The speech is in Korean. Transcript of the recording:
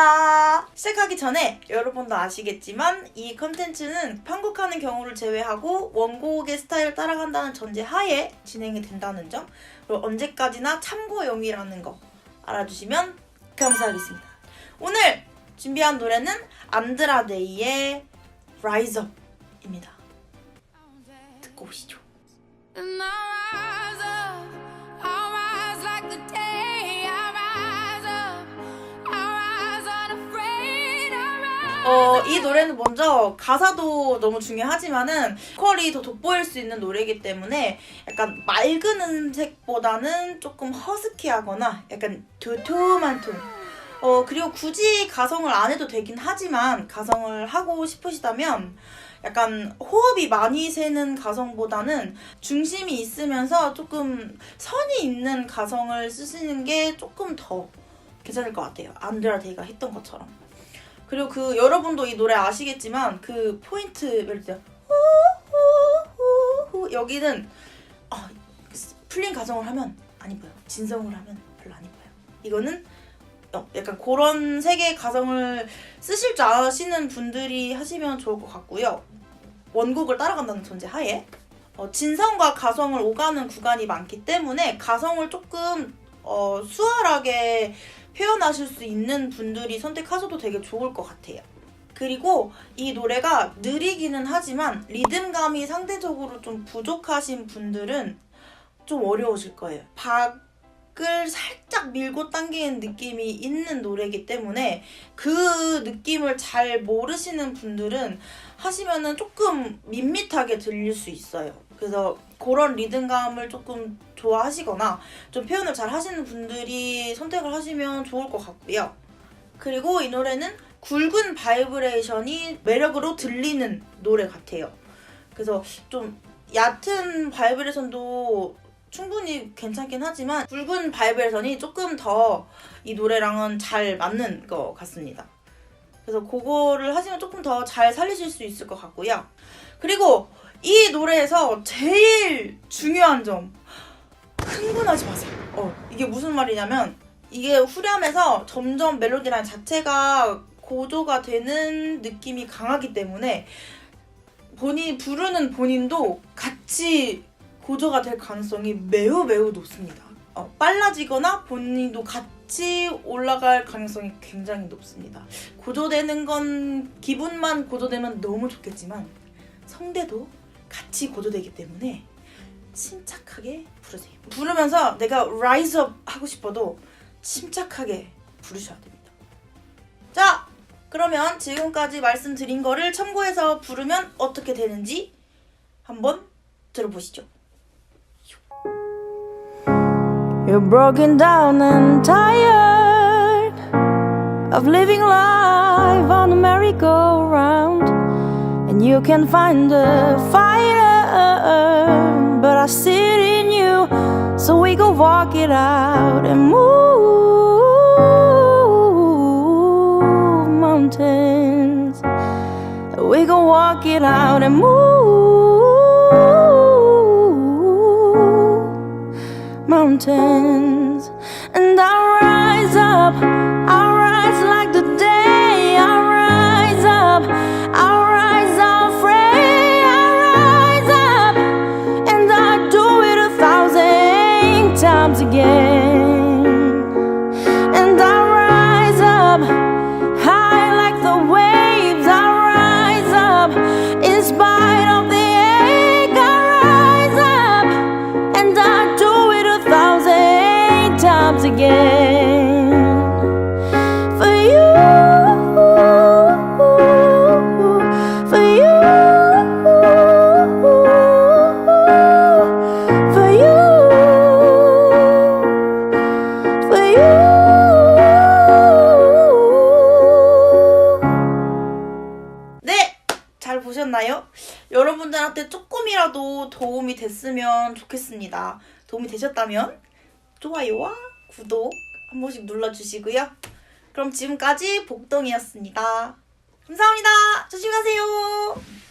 반갑습니다. 시작하기 전에 여러분도 아시겠지만 이 컨텐츠는 편곡하는 경우를 제외하고 원곡의 스타일을 따라간다는 전제 하에 진행이 된다는 점 그리고 언제까지나 참고용이라는 거 알아주시면 감사하겠습니다. 오늘 준비한 노래는 안드라데이의 Rise Up입니다. 듣고 오시죠. 어, 이 노래는 먼저 가사도 너무 중요하지만은 보컬이 더 돋보일 수 있는 노래이기 때문에 약간 맑은 음색보다는 조금 허스키하거나 약간 도톰한 톤. 어, 그리고 굳이 가성을 안 해도 되긴 하지만 가성을 하고 싶으시다면 약간 호흡이 많이 새는 가성보다는 중심이 있으면서 조금 선이 있는 가성을 쓰시는 게 조금 더 괜찮을 것 같아요. 안드라 데이가 했던 것처럼. 그리고 그 여러분도 이 노래 아시겠지만 그 포인트 멜로디 후후후후 여기는 아, 풀린 가성을 하면 안 이뻐요. 진성을 하면 별로 안 이뻐요. 이거는 어, 약간 그런 색의 가성을 쓰실 줄 아시는 분들이 하시면 좋을 것 같고요. 원곡을 따라간다는 전제 하에 어, 진성과 가성을 오가는 구간이 많기 때문에 가성을 조금 어, 수월하게 표현하실 수 있는 분들이 선택하셔도 되게 좋을 것 같아요. 그리고 이 노래가 느리기는 하지만 리듬감이 상대적으로 좀 부족하신 분들은 좀 어려우실 거예요. 박 을 살짝 밀고 당기는 느낌이 있는 노래이기 때문에 그 느낌을 잘 모르시는 분들은 하시면은 조금 밋밋하게 들릴 수 있어요. 그래서 그런 리듬감을 조금 좋아하시거나 좀 표현을 잘 하시는 분들이 선택을 하시면 좋을 것 같고요. 그리고 이 노래는 굵은 바이브레이션이 매력으로 들리는 노래 같아요. 그래서 좀 얕은 바이브레이션도 충분히 괜찮긴 하지만 굵은 바이브레이션이 조금 더 이 노래랑은 잘 맞는 것 같습니다. 그래서 그거를 하시면 조금 더 잘 살리실 수 있을 것 같고요. 그리고 이 노래에서 제일 중요한 점 흥분하지 마세요. 어, 이게 무슨 말이냐면 이게 후렴에서 점점 멜로디라인 자체가 고조가 되는 느낌이 강하기 때문에 본인 부르는 본인도 같이 고조가 될 가능성이 매우 매우 높습니다. 어, 빨라지거나 본인도 같이 올라갈 가능성이 굉장히 높습니다. 고조되는 건 기분만 고조되면 너무 좋겠지만 성대도 같이 고조되기 때문에 침착하게 부르세요. 부르면서 내가 rise up 하고 싶어도 침착하게 부르셔야 됩니다. 자, 그러면 지금까지 말씀드린 거를 참고해서 부르면 어떻게 되는지 한번 들어보시죠. You're broken down and tired of living life on a merry-go-round, and you can find a fighter, but I see it in you, so we go walk it out and move mountains. We go walk it out and move mountains. And I rise up, I rise like the day. I rise up, I rise afraid. I rise up, and I do it a thousand times again. And I rise up, high like the waves. I rise up, 보셨나요? 여러분들한테 조금이라도 도움이 됐으면 좋겠습니다. 도움이 되셨다면 좋아요와 구독 한 번씩 눌러주시고요. 그럼 지금까지 복동이었습니다. 감사합니다. 조심하세요.